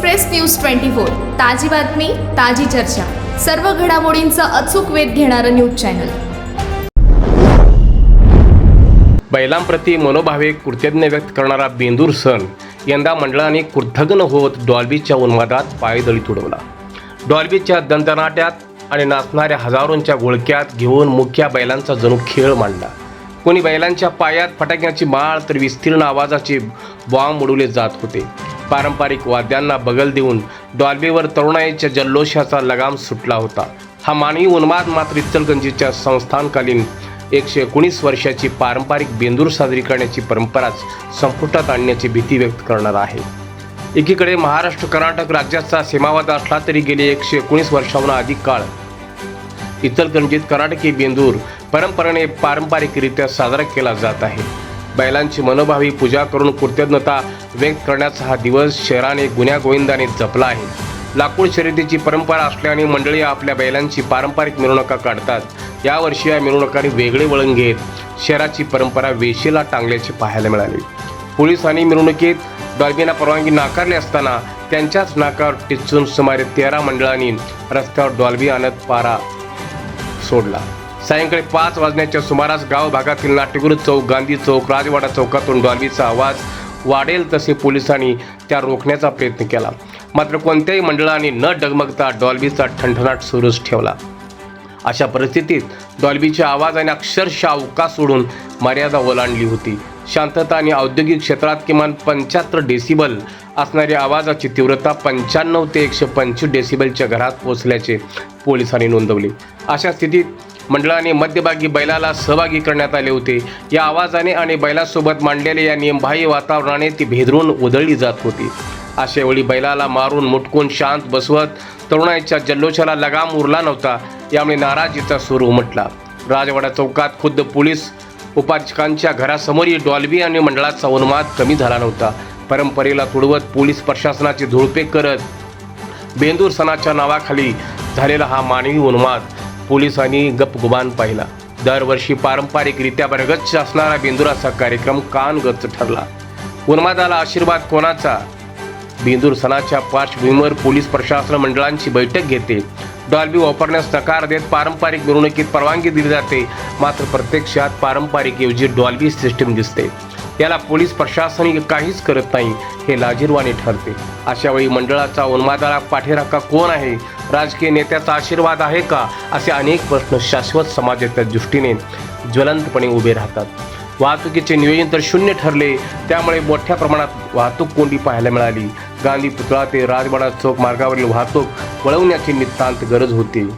Express news twenty four. ताजी बातमी ताजी चर्चा. सर्व घडामोडींचा अचूक वेध घेणारं न्यूज चॅनल. बैलांप्रती मनोभावे कृतज्ञ व्यक्त करणारा बेंदूर सण यंदा मंडळाने कृतज्ञ होत डॉल्बीच्या उन्मादात पायदळी तुडवला. डॉल्बीच्या दंतनाट्यात आणि नाचणाऱ्या हजारोंच्या घोळक्यात घेऊन मुख्या बैलांचा जणू खेळ मांडला. कोणी बैलांच्या पायात फटाक्याची माळ तर विस्तीर्ण आवाजाचे बॉम्ब उडवले जात होते. पारंपरिक वाद्यांना बगल देऊन डॉल्बीवर तरुणाईच्या जल्लोषाचा लगाम सुटला होता. हा मानवी उन्माद मात्र इचलगंजीच्या संस्थानकालीन एकशे एकोणीस वर्षाची पारंपरिक बेंदूर साजरी करण्याची परंपराच संपुष्टात आणण्याची भीती व्यक्त करणार आहे. एकीकडे महाराष्ट्र कर्नाटक राज्याचा सीमावाद असला तरी गेले एकशे एकोणीस वर्षाहून अधिक काळ इचलकरंजीत कर्नाटकी बेंदूर परंपरेने पारंपरिकरित्या साजरा केला जात आहे. बैलांची मनोभावी पूजा करून कृतज्ञता व्यक्त करण्याचा हा दिवस शहराने गुन्ह्या गोविंदाने जपला आहे. लाकूड शर्यतीची परंपरा असल्याने मंडळी आपल्या बैलांची पारंपरिक मिरवणुका काढतात यावर्षी या मिरवणुकाने वेगळे वळण घेत शहराची परंपरा वेशीला टांगल्याचे पाहायला मिळाले. पोलिसांनी मिरवणुकीत डॉल्बीना परवानगी नाकारली असताना त्यांच्याच नाकावर टिचून सुमारे तेरा मंडळांनी रस्त्यावर डॉल्बी आणत पारा सोडला. सायंकाळी पाच वाजण्याच्या सुमारास गाव भागातील नाट्यगृह चौक गांधी चौक राजवाडा चौकातून डॉल्बीचा आवाज वाढेल तसे पोलिसांनी त्या रोखण्याचा प्रयत्न केला. मात्र कोणत्याही मंडळाने न डगमगता डॉल्बीचा ठणठणाट सुरूच ठेवला. अशा परिस्थितीत डॉल्बीच्या आवाजाने अक्षरशः अवकाश सोडून मर्यादा ओलांडली होती. शांतता आणि औद्योगिक क्षेत्रात किमान पंच्याहत्तर डेसिबल असणाऱ्या आवाजाची तीव्रता पंच्याण्णव ते एकशे पंचवीस डेसिबलच्या घरात पोचल्याचे पोलिसांनी नोंदवले. अशा स्थितीत मंडळाने मध्यभागी बैलाला सहभागी करण्यात आले होते. या आवाजाने आणि बैलासोबत मांडलेल्या या नियमबाह्य वातावरणाने ती भेदरून उधळली जात होती. अशा वेळी बैलाला मारून मुटकून शांत बसवत तरुणाईच्या जल्लोषाला लगाम उरला नव्हता यामुळे नाराजीचा सूर उमटला. राजवाडा चौकात खुद्द पोलीस उपाधीक्षकांच्या घरासमोरही डॉल्बी आणि मंडळाचा उन्माद कमी झाला नव्हता. परंपरेला तुडवत पोलीस प्रशासनाची धुळपे करत बेंदूर सणाच्या नावाखाली झालेला हा मानवी उन्माद. पोलिसांनी गपगुमान पाहिला. दरवर्षी पारंपरिकरित्या बरगच्च असणारा बेंदुराचा कार्यक्रम कानगच्च ठरला. उन्मादाला आशीर्वाद कोणाचा? बेंदूर सणाच्या पार्श्वभूमीवर पोलीस प्रशासन मंडळांची बैठक घेते. डॉल्बी वापरण्यास नकार देत पारंपरिक मिरवणुकीत परवानगी दिली जाते. मात्र प्रत्यक्षात पारंपरिक ऐवजी डॉल्बी सिस्टीम दिसते. याला पोलीस प्रशासनही काहीच करत नाही हे लाजीरवाणी ठरते. अशा वेळी मंडळाचा उन्मादाला पाठीराखा कोण आहे? राजकीय नेत्याचा आशीर्वाद आहे का? असे अनेक प्रश्न शाश्वत समाजाच्या दृष्टीने ज्वलंतपणे उभे राहतात. वाहतुकीचे नियोजन तर शून्य ठरले त्यामुळे मोठ्या प्रमाणात वाहतूक कोंडी पाहायला मिळाली. गांधी पुतळा ते राजवाडा चौक मार्गावरील वाहतूक वळवण्याची नितांत गरज होती.